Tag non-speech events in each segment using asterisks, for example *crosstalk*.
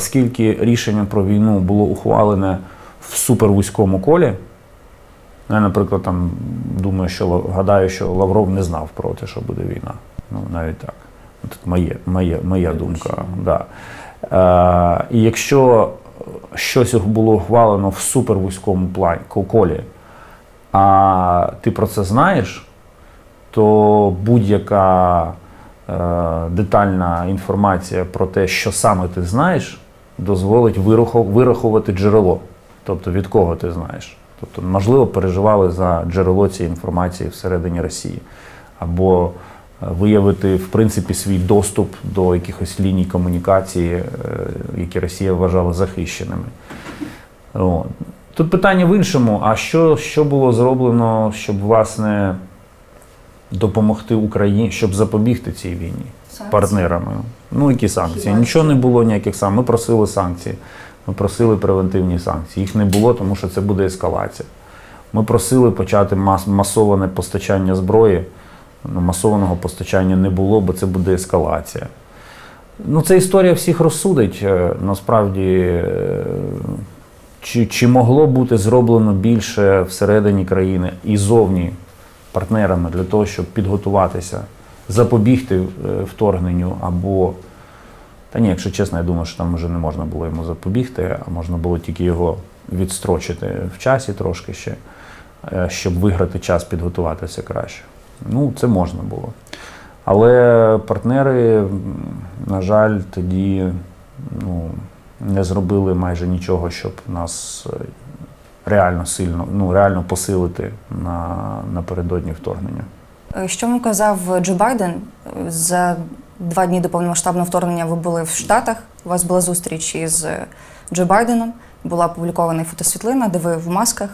оскільки рішення про війну було ухвалене в супервузькому колі, я, наприклад, там думаю, що гадаю, що Лавров не знав про те, що буде війна. Ну, навіть так. Тут моє, моє, моя думка. Да. Е, і якщо щось було ухвалено в супервузькому плані, колі, а ти про це знаєш, то будь-яка е, детальна інформація про те, що саме ти знаєш, дозволить вираху- вирахувати джерело. Тобто від кого ти знаєш. Тобто, можливо, переживали за джерело цієї інформації всередині Росії. Або е, виявити, в принципі, свій доступ до якихось ліній комунікації, е, які Росія вважала захищеними. От. Тут питання в іншому: а що, що було зроблено, щоб власне допомогти Україні, щоб запобігти цій війні партнерами? Ну, які санкції? Нічого не було ніяких санкцій. Ми просили санкції. Ми просили превентивні санкції. Їх не було, тому що це буде ескалація. Ми просили почати мас- масоване постачання зброї. Ну, масованого постачання не було, бо це буде ескалація. Ну, це історія всіх розсудить. Е, Насправді, е, чи, чи могло бути зроблено більше всередині країни і зовні партнерами для того, щоб підготуватися, запобігти е, вторгненню або. Та ні, якщо чесно, я думаю, що там вже не можна було йому запобігти, а можна було тільки його відстрочити в часі трошки ще, е, щоб виграти час, підготуватися краще. Ну, це можна було. Але партнери, на жаль, тоді ну, не зробили майже нічого, щоб нас е, реально сильно, ну, реально посилити на, напередодні вторгнення. Е, Що вам казав Джо Байден за два дні до повномасштабного вторгнення? Ви були в Штатах. У вас була зустріч із Джо Байденом. Була опублікована фотосвітлина, де ви в масках.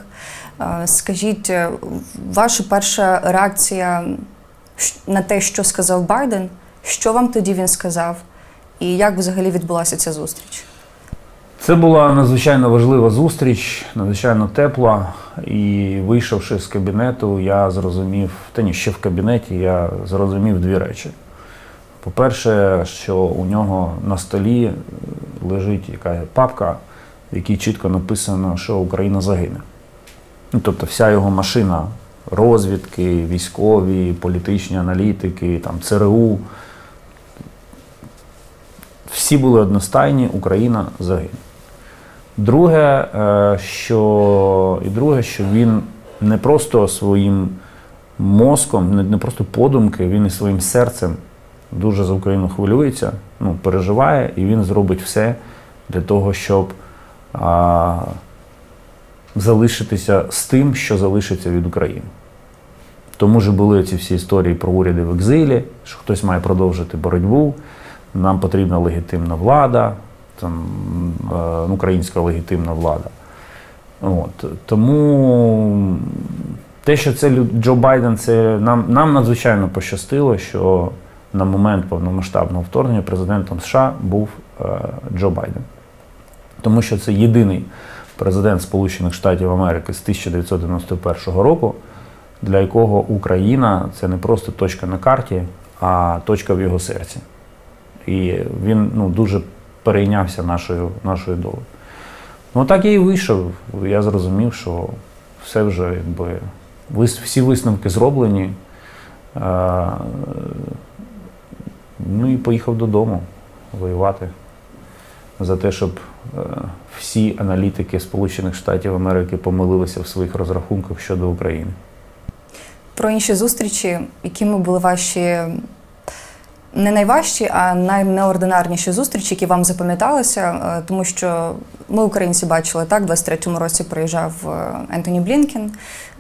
Е, Скажіть, е, ваша перша реакція на те, що сказав Байден, що вам тоді він сказав, і як взагалі відбулася ця зустріч? Це була надзвичайно важлива зустріч, надзвичайно тепла. І вийшовши з кабінету, я зрозумів, та ні, ще в кабінеті я зрозумів дві речі. По-перше, що у нього на столі е, лежить яка папка, в якій чітко написано, що Україна загине. Ну, тобто вся його машина розвідки, військові, політичні аналітики, там, ЦРУ. Всі були одностайні, Україна загине. Друге, е, що, і друге, що він не просто своїм мозком, не, не просто подумки, він і своїм серцем дуже за Україну хвилюється, ну, переживає, і він зробить все для того, щоб а, залишитися з тим, що залишиться від України. Тому ж були ці всі історії про уряди в екзилі, що хтось має продовжити боротьбу, нам потрібна легітимна влада, там, е, українська легітимна влада. От. Тому те, що це Джо Байден, це нам, нам надзвичайно пощастило, що на момент повномасштабного вторгнення президентом США був е, Джо Байден. Тому що це єдиний президент Сполучених Штатів Америки з 1991 року, для якого Україна це не просто точка на карті, а точка в його серці. І він ну, дуже перейнявся нашою, нашою долею. Ну так я і вийшов. Я зрозумів, що все вже якби всі висновки зроблені. Ну і поїхав додому воювати за те, щоб е, всі аналітики Сполучених Штатів Америки помилилися в своїх розрахунках щодо України. Про інші зустрічі, якими були ваші не найважчі, а найнеординарніші зустрічі, які вам запам'яталися, Е, тому що ми, українці, бачили так, в 23-му році приїжджав е, Ентоні Блінкен.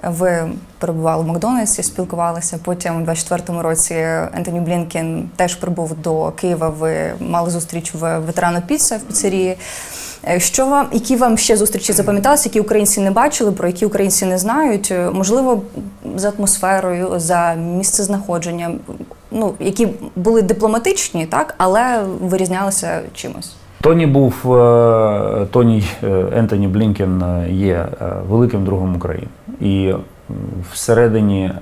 Ви перебували в Макдональдсі, спілкувалися. Потім, у 24-му році, Ентоні Блінкен теж прибув до Києва. Ви мали зустріч в ветерану Піца в піцерії. Е, Що вам, які вам ще зустрічі запам'яталися, які українці не бачили, про які українці не знають? Можливо, за атмосферою, за місцезнаходженням, ну які були дипломатичні, так, але вирізнялися чимось. Тоні був е, Тоні е, Ентоні Блінкен є е, великим другом України. І всередині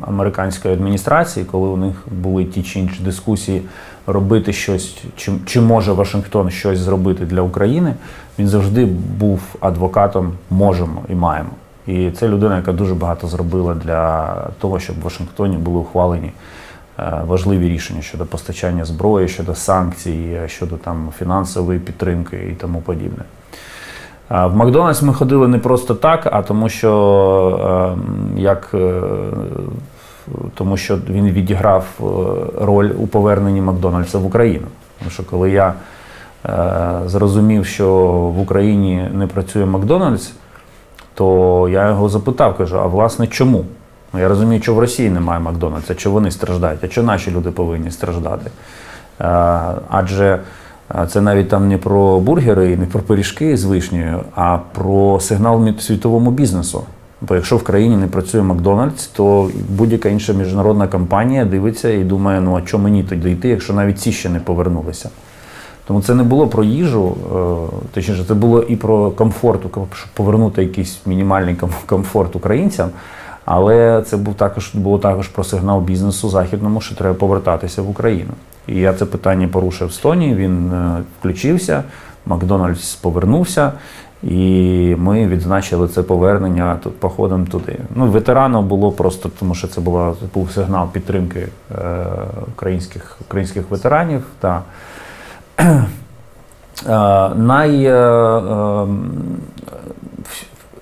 американської адміністрації, коли у них були ті чи інші дискусії робити щось, чи, чи може Вашингтон щось зробити для України, він завжди був адвокатом можемо і маємо. І це людина, яка дуже багато зробила для того, щоб в Вашингтоні були ухвалені е, важливі рішення щодо постачання зброї, щодо санкцій, е, щодо там фінансової підтримки і тому подібне. В Макдональдс ми ходили не просто так, а тому, що е, як е, тому що він відіграв е, роль у поверненні Макдональдса в Україну. Тому що коли я е, зрозумів, що в Україні не працює Макдональдс, то я його запитав, кажу: а власне чому? Ну, я розумію, що в Росії немає Макдональдса, чи вони страждають, а чи наші люди повинні страждати. Е, Адже е, це навіть там не про бургери і не про пиріжки з вишнею, а про сигнал світовому бізнесу. Бо якщо в країні не працює Макдональдс, то будь-яка інша міжнародна компанія дивиться і думає, ну а що мені тоді йти, якщо навіть ці ще не повернулися. Тому це не було про їжу, е, точніше, це було і про комфорт, щоб повернути якийсь мінімальний комфорт українцям. Але це був також було також про сигнал бізнесу західному, що треба повертатися в Україну. І я це питання порушив з Тоні. Він е, включився, Макдональдс повернувся, і ми відзначили це повернення тут походом туди. Ну, ветеранам було просто тому, що це була був сигнал підтримки е, українських, українських ветеранів. Та, най, е, е,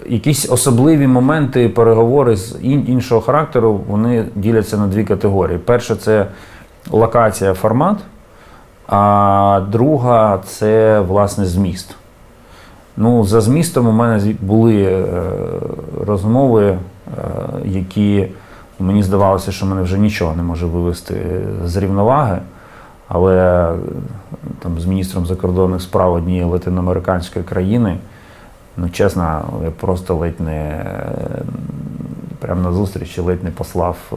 якісь особливі моменти переговори з ін- іншого характеру вони діляться на дві категорії. Перше це локація, формат, а друга це власне зміст. Ну, за змістом у мене були е, розмови, е, які мені здавалося, що мене вже нічого не може вивести з рівноваги. Але там з міністром закордонних справ однієї латиноамериканської країни, ну чесно, я просто ледь не прямо на зустрічі ледь не послав е,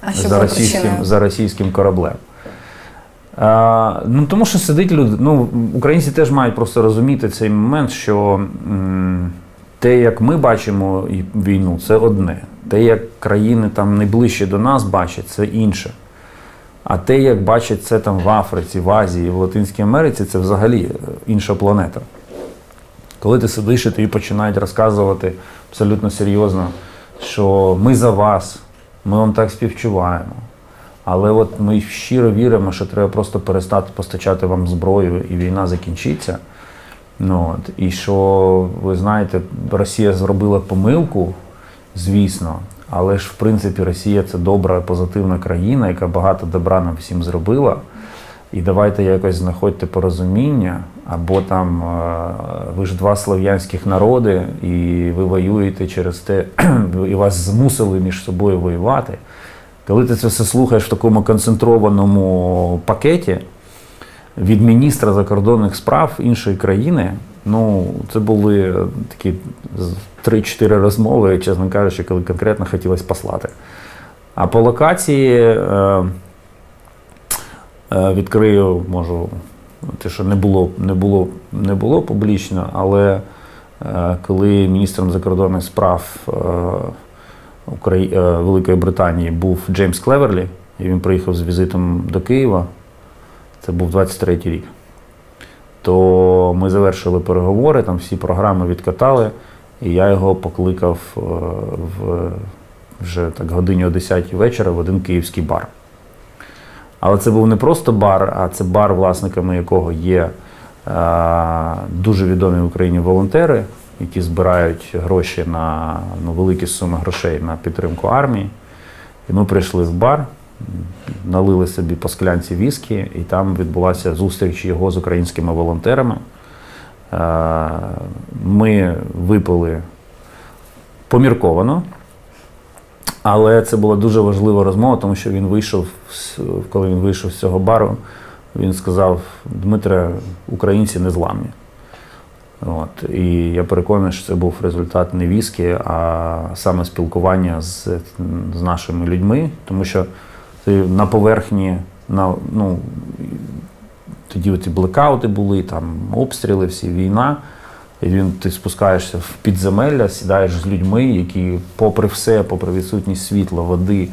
А за російським, за російським кораблем. А, ну, тому що сидить люди. Ну, українці теж мають просто розуміти цей момент, що м, те, як ми бачимо війну, це одне. Те, як країни там найближче до нас бачать, це інше. А те, як бачать це там в Африці, в Азії, в Латинській Америці, це взагалі е, інша планета. Коли ти сидиш і тобі починають розказувати абсолютно серйозно, що ми за вас, ми вам так співчуваємо. Але от ми щиро віримо, що треба просто перестати постачати вам зброю, і війна закінчиться. Ну, от, і що, ви знаєте, Росія зробила помилку, звісно, але ж в принципі Росія це добра, позитивна країна, яка багато добра нам всім зробила. І давайте якось знаходьте порозуміння, або там е, ви ж два слов'янських народи, і ви воюєте через те, *clears throat* і вас змусили між собою воювати. Коли ти це все слухаєш в такому концентрованому пакеті від міністра закордонних справ іншої країни, ну це були такі 3-4 розмови, чесно кажучи, коли конкретно хотілося послати. А по локації е, е, відкрию, можу, те, що не було, не було, не було публічно, але е, коли міністром закордонних справ е, Украї... е, Великої Британії був Джеймс Клеверлі, і він приїхав з візитом до Києва, це був 23-й рік. То ми завершили переговори, там всі програми відкатали, і я його покликав е, в вже так годині о 10 вечора в один київський бар. Але це був не просто бар, а це бар, власниками якого є е, дуже відомі в Україні волонтери, які збирають гроші на ну, великі суми грошей на підтримку армії. І ми прийшли в бар, налили собі по склянці віскі, і там відбулася зустріч його з українськими волонтерами. Е, Ми випили помірковано, але це була дуже важлива розмова, тому що він вийшов, коли він вийшов з цього бару, він сказав: Дмитре, українці не зламні. От. І я переконаний, що це був результат не віскі, а саме спілкування з, з нашими людьми, тому що на поверхні, на, ну, тоді оці блекаути були, там обстріли, всі війна. І він, ти спускаєшся в підземелля, сідаєш з людьми, які, попри все, попри відсутність світла, води,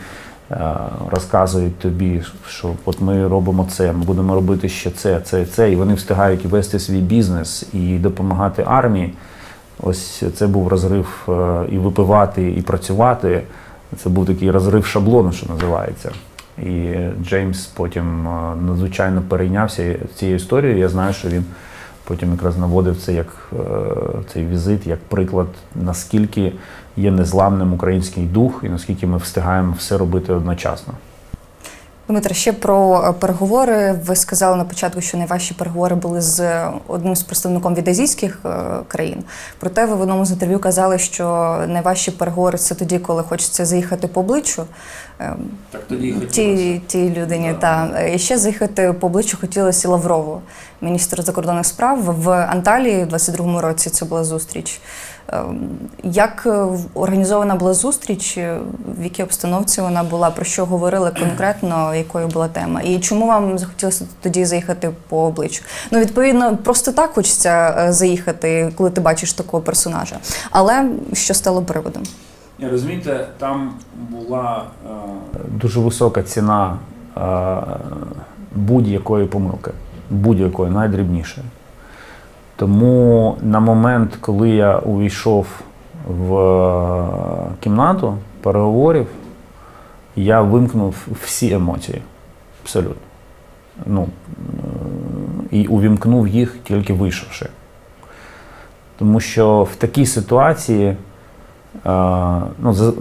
е, розказують тобі, що от ми робимо це, ми будемо робити ще це, це, це, і вони встигають вести свій бізнес і допомагати армії. Ось це був розрив е, і випивати, і працювати. Це був такий розрив шаблону, що називається. І Джеймс потім е, надзвичайно перейнявся цією історією. Я знаю, що він потім якраз наводив це як е, цей візит, як приклад, наскільки є незламним український дух і наскільки ми встигаємо все робити одночасно. Дмитро, ще про е, переговори. Ви сказали на початку, що найважчі переговори були з е, одним з представником від азійських е, країн. Проте ви в одному з інтерв'ю казали, що найважчі переговори це тоді, коли хочеться заїхати по обличчю. Ем, Так тоді Ті, тій людині, та і ще заїхати по обличчю хотілося і Лаврову, міністр закордонних справ в Анталії в 22-му році. Це була зустріч. Ем, Як е, організована була зустріч? е, В якій обстановці вона була? Про що говорили конкретно? Якою була тема? І чому вам захотілося тоді заїхати по обличчю? Ну відповідно, просто так хочеться е, заїхати, коли ти бачиш такого персонажа. Але що стало приводом? Розумієте, там була дуже висока ціна е, будь-якої помилки, будь-якої, найдрібнішої. Тому на момент, коли я увійшов в е, кімнату переговорів, я вимкнув всі емоції. Абсолютно. Ну, е, і увімкнув їх тільки вийшовши. Тому що в такій ситуації е, ну,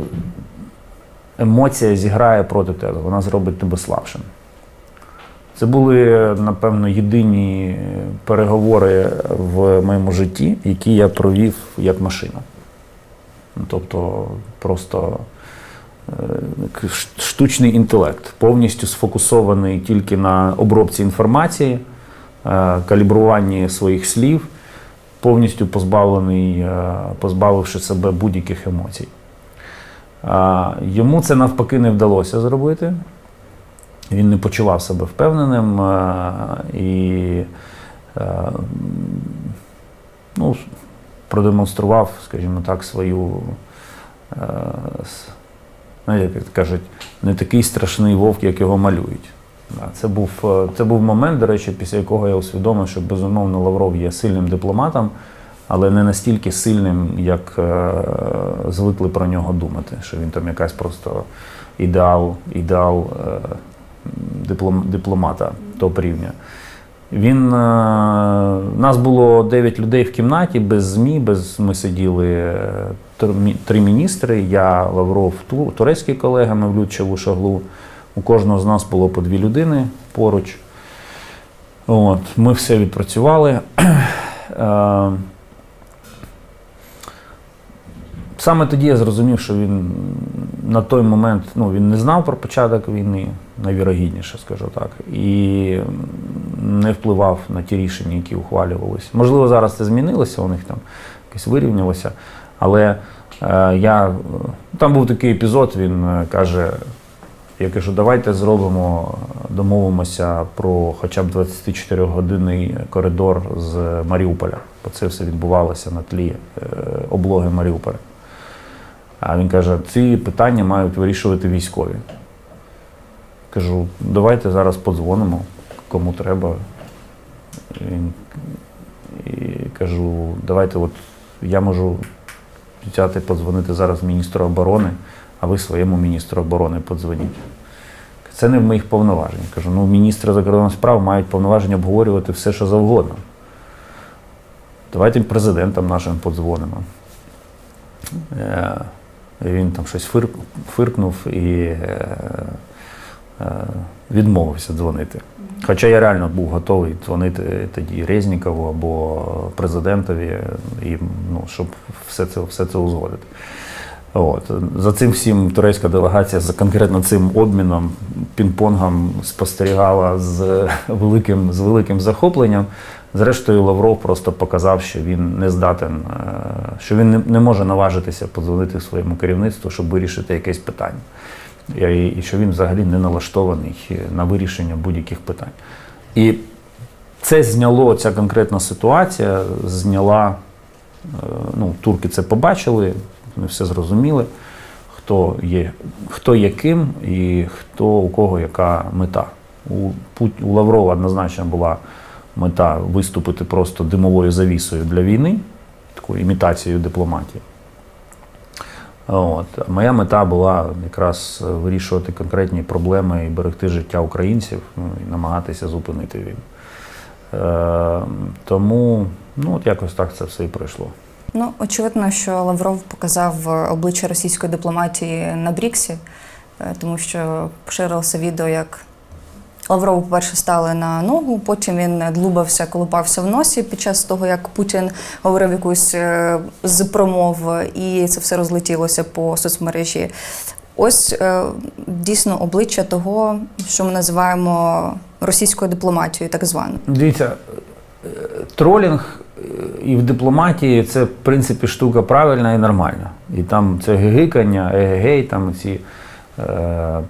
емоція зіграє проти тебе, вона зробить тебе слабшим. Це були, напевно, єдині переговори в моєму житті, які я провів як машина. Ну, Тобто просто е, штучний інтелект, повністю сфокусований тільки на обробці інформації, е, калібруванні своїх слів, повністю позбавлений, е, позбавивши себе будь-яких емоцій. Йому це навпаки не вдалося зробити. Він не почував себе впевненим е, і е, ну, продемонстрував, скажімо так, свою, е, як кажуть, не такий страшний вовк, як його малюють. Це був, це був момент, до речі, після якого я усвідомив, що безумовно Лавров є сильним дипломатом, але не настільки сильним, як е, звикли про нього думати, що він там якась просто ідеал, ідеал дипломата топ рівня. Він, е, нас було 9 людей в кімнаті без ЗМІ, без, ми сиділи е, три міністри, я, Лавров, Ту- турецький колега Мевлют Чавушаглу. У кожного з нас було по дві людини поруч. От, ми все відпрацювали. *clears throat* Е, Саме тоді я зрозумів, що він на той момент ну, він не знав про початок війни, найвірогідніше, скажу так, і не впливав на ті рішення, які ухвалювалися. Можливо, зараз це змінилося, у них там якось вирівнялося. Але е, я, там був такий епізод, він е, каже: я кажу, давайте зробимо, домовимося про хоча б 24-годинний коридор з Маріуполя, бо це все відбувалося на тлі е, облоги Маріуполя. А він каже, ці питання мають вирішувати військові. Кажу, давайте зараз подзвонимо, кому треба. Він, і кажу, давайте, от я можу взяти, подзвонити зараз міністру оборони, а ви своєму міністру оборони подзвоніть. Це не в моїх повноваженнях. Кажу, ну міністри закордонних справ мають повноваження обговорювати все, що завгодно. Давайте президентам нашим подзвонимо. Він там щось фир, фиркнув і е, е, відмовився дзвонити. Хоча я реально був готовий дзвонити тоді Резнікову або президентові, і, ну, щоб все це, все це узгодити. От. За цим всім турецька делегація за конкретно цим обміном, пінг-понгом спостерігала з великим, з великим захопленням. Зрештою, Лавров просто показав, що він не здатен, е, що він не, може наважитися подзвонити своєму керівництву, щоб вирішити якесь питання. І, і що він взагалі не налаштований на вирішення будь-яких питань. І це зняло, ця конкретна ситуація зняла, е, ну, турки це побачили, вони все зрозуміли. хто є, хто є ким і хто у кого яка мета. У, Пут- у Лаврова однозначно була мета виступити просто димовою завісою для війни, такою імітацією дипломатії. От. Моя мета була якраз вирішувати конкретні проблеми і берегти життя українців, ну, і намагатися зупинити війну. Е, тому ну, от якось так це все і пройшло. Ну, очевидно, що Лавров показав е, обличчя російської дипломатії на Бріксі, е, тому що поширилося відео, як Лаврову, по-перше, стали на ногу, потім він длубався, колупався в носі під час того, як Путін говорив якусь е, з промов, і це все розлетілося по соцмережі. Ось дійсно обличчя того, що ми називаємо російською дипломатією, так званою. Дивіться, тролінг і в дипломатії це, в принципі, штука правильна і нормальна. І там це гигикання, егегей, там ці е,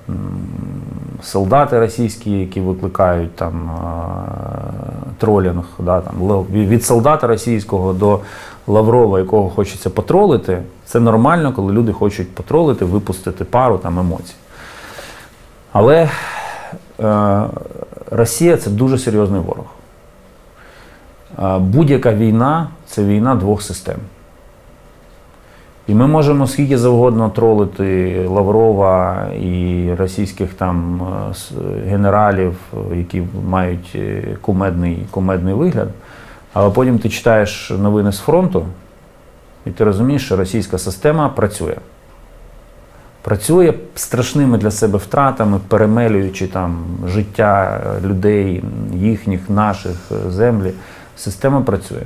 солдати російські, які викликають там е, тролінг, да, там, від солдата російського до Лаврова, якого хочеться потролити, це нормально, коли люди хочуть потролити, випустити пару там емоцій. Але е, Росія це дуже серйозний ворог. Будь-яка війна це війна двох систем. І ми можемо скільки завгодно тролити Лаврова і російських там е, генералів, які мають е, кумедний, кумедний вигляд, але потім ти читаєш новини з фронту, і ти розумієш, що російська система працює. Працює страшними для себе втратами, перемелюючи там життя людей, їхніх, наших е, землі. Система працює.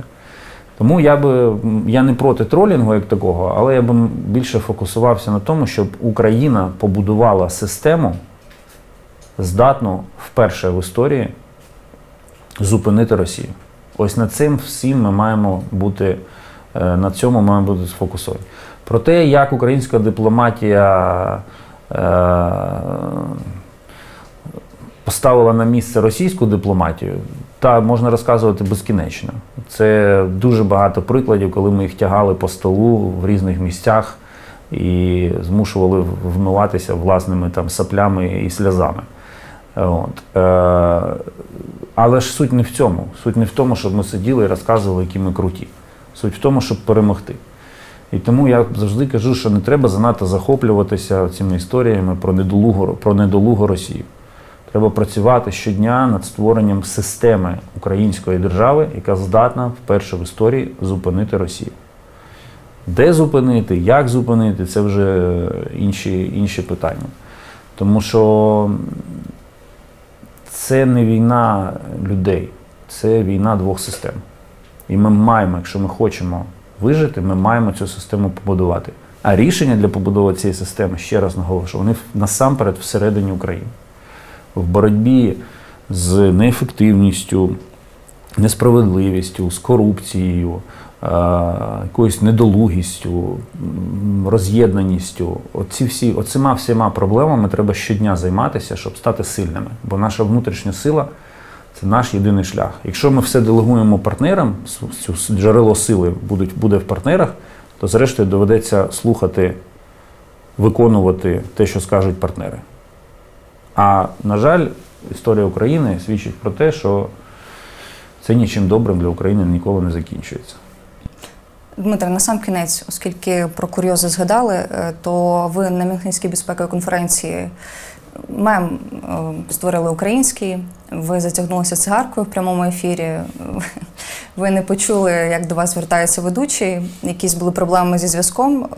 Тому я би я не проти тролінгу як такого, але я би більше фокусувався на тому, щоб Україна побудувала систему, здатну вперше в історії зупинити Росію. Ось над цим всім ми маємо бути е, на цьому маємо бути сфокусовані. Про те, як українська дипломатія е, поставила на місце російську дипломатію, та можна розказувати безкінечно. Це дуже багато прикладів, коли ми їх тягали по столу в різних місцях і змушували вмиватися власними там саплями і сльозами. От. Е, але ж суть не в цьому. Суть не в тому, щоб ми сиділи і розказували, які ми круті. Суть в тому, щоб перемогти. І тому я завжди кажу, що не треба занадто захоплюватися цими історіями про недолугу, про недолугу Росію. Треба працювати щодня над створенням системи української держави, яка здатна вперше в історії зупинити Росію. Де зупинити, як зупинити це вже інші, інші питання. Тому що це не війна людей, це війна двох систем. І ми маємо, якщо ми хочемо вижити, ми маємо цю систему побудувати. А рішення для побудови цієї системи, ще раз наголошую, вони насамперед всередині України. В боротьбі з неефективністю, несправедливістю, з корупцією, е, якоюсь недолугістю, роз'єднаністю. Оці всі, оцима всіма проблемами треба щодня займатися, щоб стати сильними. Бо наша внутрішня сила це наш єдиний шлях. Якщо ми все делегуємо партнерам, джерело сили буде в партнерах, то зрештою доведеться слухати, виконувати те, що скажуть партнери. А на жаль, історія України свідчить про те, що це нічим добрим для України ніколи не закінчується. Дмитре, на сам кінець, оскільки про курйози згадали, е, то ви на Мюнхенській безпековій конференції мем е, створили український, ви затягнулися цигаркою в прямому ефірі. Ви не почули, як до вас звертається ведучий, якісь були проблеми зі зв'язком.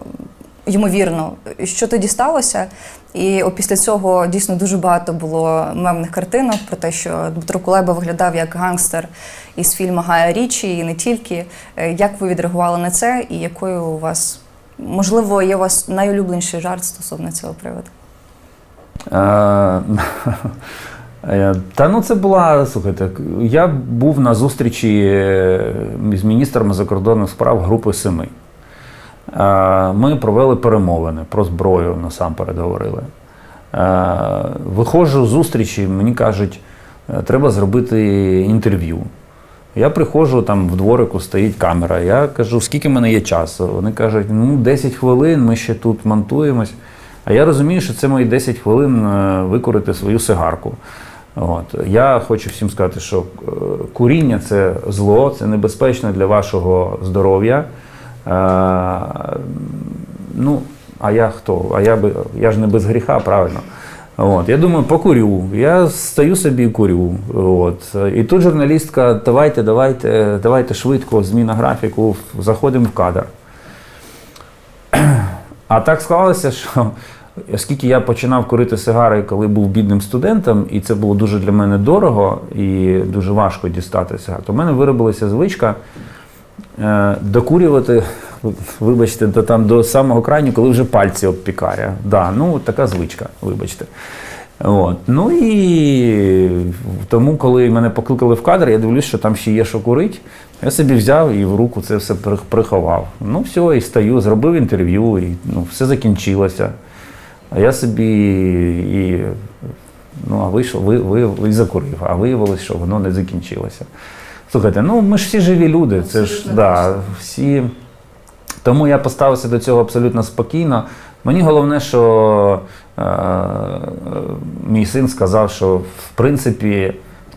Ймовірно, що тоді сталося? І після цього дійсно дуже багато було мемних картинок про те, що Дмитро Кулеба виглядав як гангстер із фільму Гая Річі, і не тільки. Е, Як ви відреагували на це, і якою у вас можливо є у вас найулюбленіший жарт стосовно цього приводу? Е, *laughs* е, Та ну це була, слухайте, я був на зустрічі з міністрами закордонних справ Групи Семи. Е, Ми провели перемовини про зброю насамперед говорили. Е, Виходжу з зустрічі, мені кажуть, е, треба зробити інтерв'ю. Я приходжу, там в дворику стоїть камера. Я кажу, скільки в мене є часу? Вони кажуть, ну 10 хвилин, ми ще тут монтуємось. А я розумію, що це мої 10 хвилин викурити свою сигарку. От. Я хочу всім сказати, що куріння це зло, це небезпечно для вашого здоров'я. Е, ну, а я хто? А я, би, я ж не без гріха, правильно. От, я думаю, покурю. Я стою собі і курю. От. І тут журналістка, давайте, давайте, давайте швидко, зміна графіку, заходимо в кадр. А так склалося, що оскільки я починав курити сигари, коли був бідним студентом, і це було дуже для мене дорого і дуже важко дістати сигар, то в мене виробилася звичка докурювати, вибачте, до, там, до самого крайню, коли вже пальці обпікає. Да, ну, така звичка, вибачте. От. Ну і тому, коли мене покликали в кадр, я дивлюсь, що там ще є що курить. Я собі взяв і в руку це все приховав. Ну, все, і стою, зробив інтерв'ю, і ну, все закінчилося. А я собі і, ну, а вийшов, ви, ви, і закурив, а виявилось, що воно не закінчилося. Слухайте, ну ми ж всі живі люди, це ж да, всі. Тому я поставився до цього абсолютно спокійно. Мені головне, що е, мій син сказав, що в принципі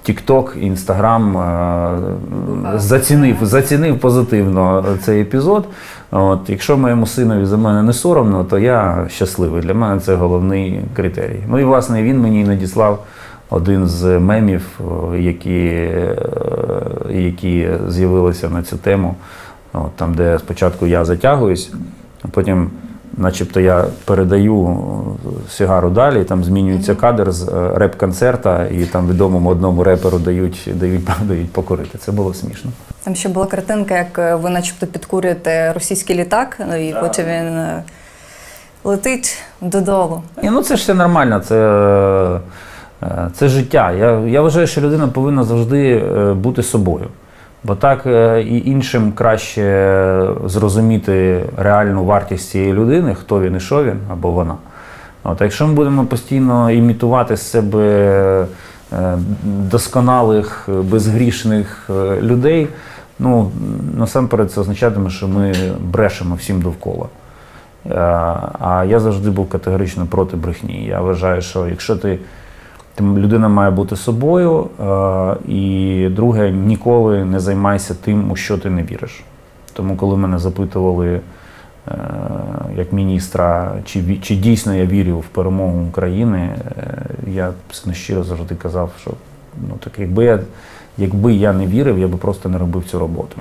TikTok, Instagram е, зацінив, зацінив позитивно цей епізод. От, якщо моєму синові за мене не соромно, то я щасливий. Для мене це головний критерій. Ну і власне він мені надіслав один з мемів, е, які, е, які з'явилися на цю тему. От, там, де спочатку я затягуюсь, а потім, начебто, я передаю е, сигару далі, там змінюється кадр з реп-концерта, і там відомому одному реперу дають, дають, *laughs* дають покурити. Це було смішно. Там ще була картинка, як ви начебто підкурюєте російський літак, ну, і потім він летить додолу. Ні, ну це ж все нормально, це, це життя. Я, я вважаю, що людина повинна завжди е, бути собою. Бо так е, і іншим краще зрозуміти реальну вартість цієї людини, хто він і що він або вона. От, а якщо ми будемо постійно імітувати з себе е, досконалих, е, безгрішних е, людей, ну насамперед це означатиме, що ми брешемо всім довкола. Е, А я завжди був категорично проти брехні. Я вважаю, що якщо ти, ти людина має бути собою, е, і друге, ніколи не займайся тим, у що ти не віриш. Тому, коли мене запитували е, як міністра, чи, чи дійсно я вірю в перемогу України, е, я щиро завжди казав, що ну так якби я, якби я не вірив, я би просто не робив цю роботу.